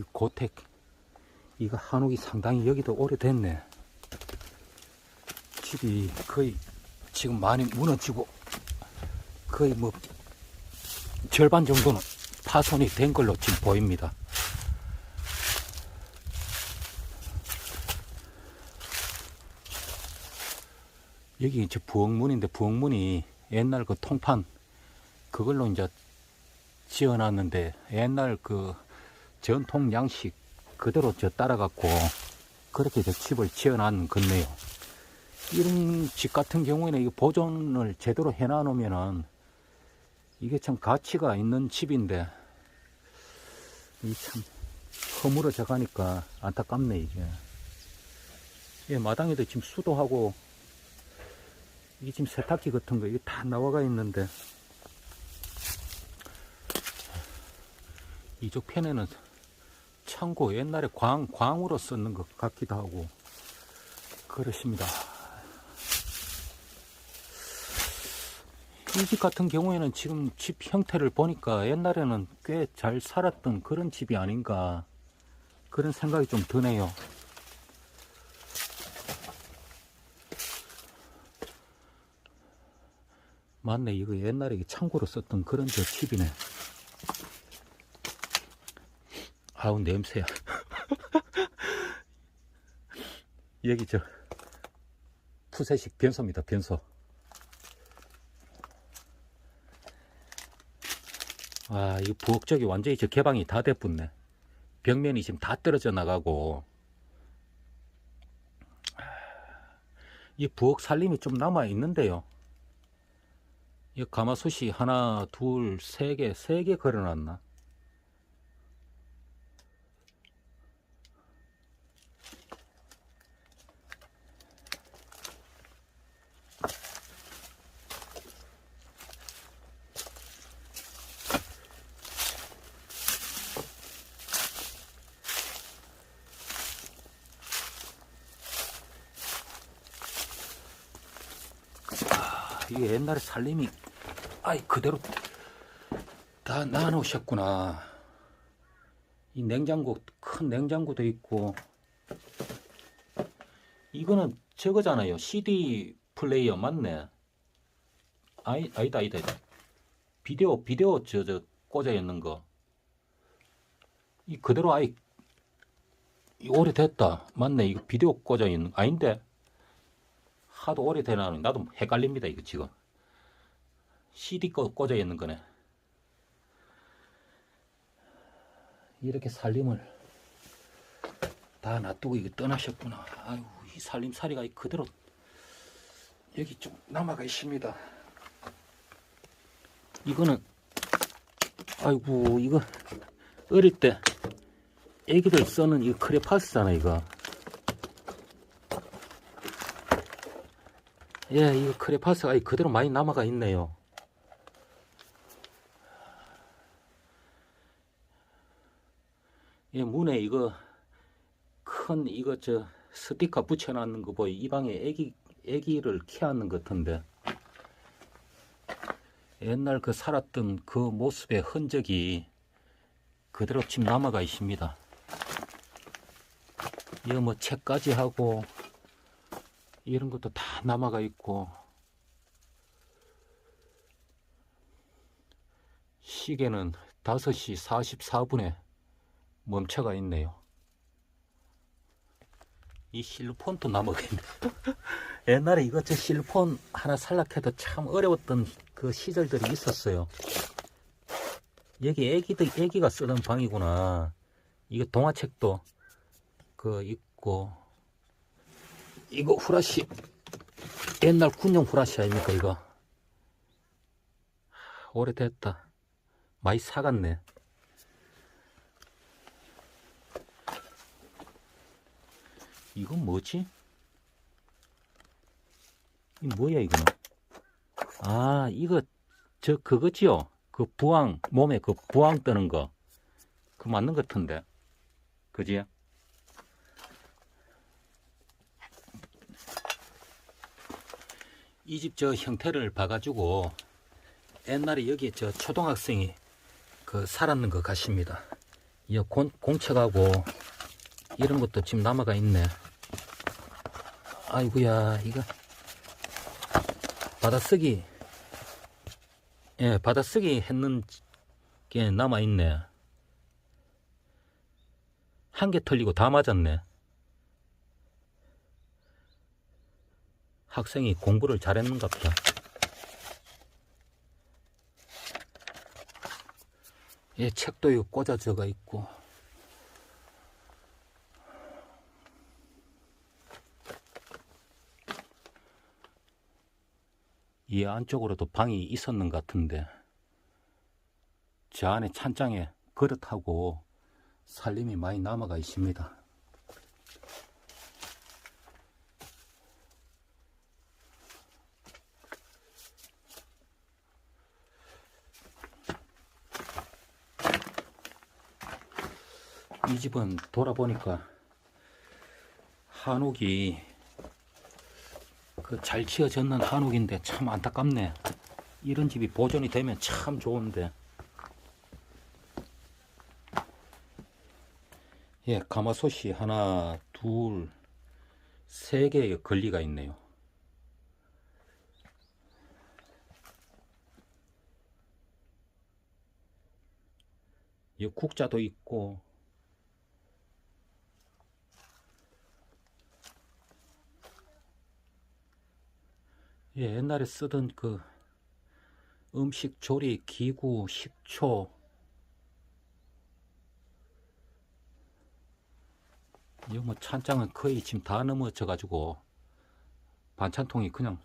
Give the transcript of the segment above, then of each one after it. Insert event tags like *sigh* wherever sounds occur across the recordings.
고택. 이거 한옥이 상당히 여기도 오래됐네. 집이 거의 지금 많이 무너지고 거의 뭐 절반 정도는 파손이 된 걸로 지금 보입니다. 여기 이제 부엌문인데 부엌문이 옛날 그 통판 그걸로 이제 지어놨는데 옛날 그 전통 양식 그대로 저 따라갖고 그렇게 저 집을 지어놨는 건네요. 이런 집 같은 경우에는 이 보존을 제대로 해놔놓으면은 이게 참 가치가 있는 집인데 이 참 허물어져 가니까 안타깝네 이게. 예, 마당에도 지금 수도하고 이게 지금 세탁기 같은 거 이게 다 나와가 있는데 이쪽 편에는 창고 옛날에 광 광으로 썼는 것 같기도 하고 그렇습니다. 이 집 같은 경우에는 지금 집 형태를 보니까 옛날에는 꽤 잘 살았던 그런 집이 아닌가 그런 생각이 좀 드네요. 맞네, 이거 옛날에 창고로 썼던 그런 저 집이네. 아우, 냄새야. *laughs* 여기 저, 푸세식 변소입니다, 변소. 아, 이 부엌 쪽이 완전히 저 개방이 다 돼붙네. 벽면이 지금 다 떨어져 나가고. 이 부엌 살림이 좀 남아 있는데요. 이 가마솥이 하나, 둘, 세 개, 세 개 걸어놨나? 이게 옛날에 살림이 아이 그대로 다 놔놓으셨구나. 이 냉장고 큰 냉장고도 있고 이거는 저거잖아요. CD 플레이어 맞네. 아이 아니다 아니다. 아니다. 비디오 비디오 저저 꽂아 있는 거. 이 그대로 아이 이 오래됐다. 맞네. 이거 비디오 꽂아 있는 거 아닌데. 하도 오래되나 나도 헷갈립니다 이거 지금. CD 거 꽂아 있는 거네. 이렇게 살림을 다 놔두고 이거 떠나셨구나. 아유 이 살림살이가 그대로 여기 좀 남아가 있습니다. 이거는 아이고 이거 어릴 때 애기들 써는 이거 크레파스잖아 이거 예, 이거 크레파스가 그대로 많이 남아가 있네요. 예, 문에 이거 큰 이거 저 스티커 붙여놨는 거 보이 이 방에 애기 애기를 키웠는 것 같은데 옛날 그 살았던 그 모습의 흔적이 그대로 지금 남아가 있습니다. 이거 뭐 책까지 하고 이런 것도 다 남아가 있고 시계는 5시 44분에 멈춰가 있네요. 이 실폰도 남아가 있네. *laughs* 옛날에 이거 저 실폰 하나 살락해도 참 어려웠던 그 시절들이 있었어요. 여기 애기들, 애기가 쓰던 방이구나. 이거 동화책도 그 있고 이거 후라시 옛날 군용 후라시 아닙니까 이거? 오래됐다. 많이 사갔네. 이건 뭐지? 이 뭐야 이거는? 아 이거 저 그거지요? 그 부항 몸에 그 부항 뜨는 거. 그 맞는 것 같은데. 그지? 이 집 저 형태를 봐가지고 옛날에 여기 저 초등학생이 그 살았는 것 같습니다. 이 공, 공책하고 이런 것도 지금 남아가 있네. 아이고야, 이거 받아쓰기, 예, 받아쓰기 했는 게 남아 있네. 한개 틀리고 다 맞았네. 학생이 공부를 잘했는가 보다. 예, 책도 이거 꽂아져가 있고. 이 안쪽으로도 방이 있었는 것 같은데, 저 안에 찬장에 그릇하고 살림이 많이 남아가 있습니다. 집은 돌아보니까 한옥이 그잘 지어졌는 한옥인데 참 안타깝네. 이런 집이 보존이 되면 참 좋은데. 예, 가마솥이 하나, 둘, 세 개의 걸리가 있네요. 이 국자도 있고, 예, 옛날에 쓰던 그 음식 조리 기구, 식초, 이거 뭐 찬장은 거의 지금 다 넘어져 가지고 반찬통이 그냥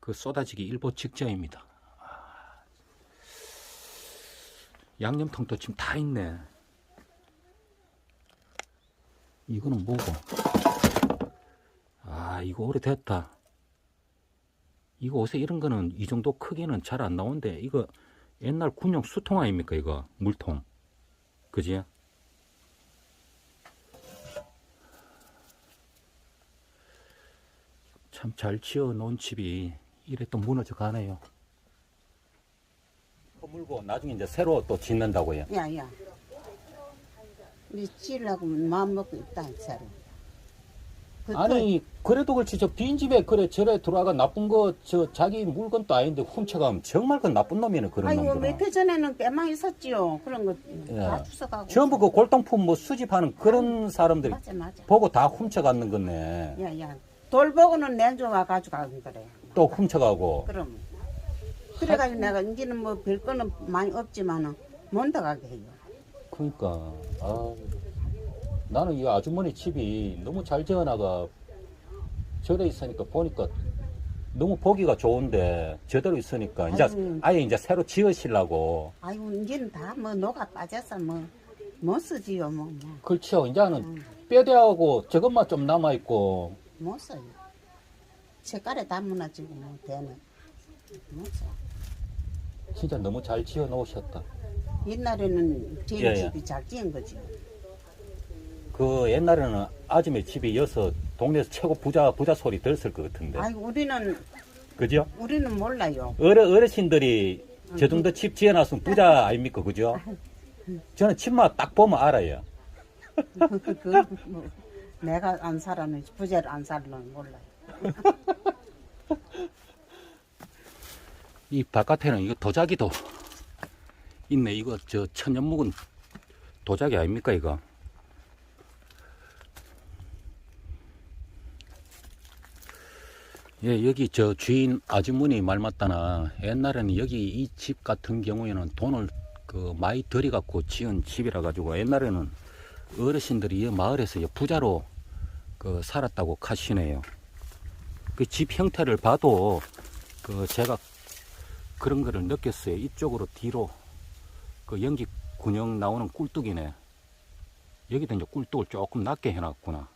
그 쏟아지기 일보 직전입니다. 아, 양념통도 지금 다 있네. 이거는 뭐고? 아, 이거 오래됐다. 이거 옷에 이런 거는 이 정도 크기는 잘 안 나오는데 이거 옛날 군용 수통 아닙니까 이거? 물통. 그지? 참 잘 지어 놓은 집이 이래 또 무너져 가네요. 허물고 나중에 이제 새로 또 짓는다고요? 야야. 우리 지으려고 마음 먹고 있다 새로 그 아니 그래도 그렇지. 저 빈집에 그래 저래 들어와가 나쁜 거 저 자기 물건도 아닌데 훔쳐가면 정말 그 나쁜 놈이네 그런 아이고 놈들은 며칠 전에는 꽤 많이 있었지요. 그런 거 다 예. 주워가고. 전부 그 골동품 뭐 수집하는 그런 사람들이 맞아 맞아. 보고 다 훔쳐갔는 거네. 야야. 돌 보고는 내줘 와 가져가는 그래. 또 훔쳐가고. 그럼. 그래가지고 내가 이제는 뭐 별 거는 많이 없지만은 못 나가게 해요. 그러니까. 아, 나는 이 아주머니 집이 너무 잘 지어나가 저래 있으니까 보니까 너무 보기가 좋은데 저대로 있으니까 이제 아이고. 아예 이제 새로 지으시려고 아이고 이제는 다 뭐 녹아 빠져서 뭐못 쓰지요 뭐 뭐. 그렇죠. 이제는 뼈대하고 저것만 좀 남아 있고 못 써요. 색깔에 다 무너지고 뭐 되는 못 써. 진짜 너무 잘 지어 놓으셨다. 옛날에는 제 예, 예. 집이 잘 지은 거지. 그 옛날에는 아줌의 집이 여서 동네에서 최고 부자 부자 소리 들었을 것 같은데 아이고 우리는 그죠? 우리는 몰라요. 어르, 어르신들이 저 정도 집 지어놨으면 부자 아닙니까? 그죠? 저는 집만 딱 보면 알아요. 그, 그, 뭐, 내가 안 살아는 부자를 안 살는 몰라요. *laughs* 이 바깥에는 이거 도자기도 있네. 이거 저 천연 묵은 도자기 아닙니까? 이거. 예, 여기 저 주인 아주머니 말 맞다나 옛날에는 여기 이 집 같은 경우에는 돈을 그 많이 들여갖고 지은 집이라 가지고 옛날에는 어르신들이 이 마을에서 이 부자로 그 살았다고 하시네요. 그 집 형태를 봐도 그 제가 그런 거를 느꼈어요. 이쪽으로 뒤로 그 연기 군형 나오는 꿀뚝이네. 여기다 이제 꿀뚝을 조금 낮게 해놨구나.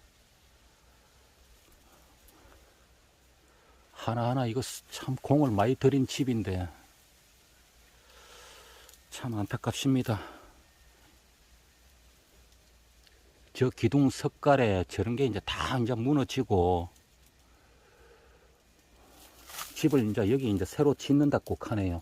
하나하나 이거 참 공을 많이 들인 집인데 참 안타깝습니다. 저 기둥 석가래 저런 게 이제 다 이제 무너지고 집을 이제 여기 이제 새로 짓는다고 하네요.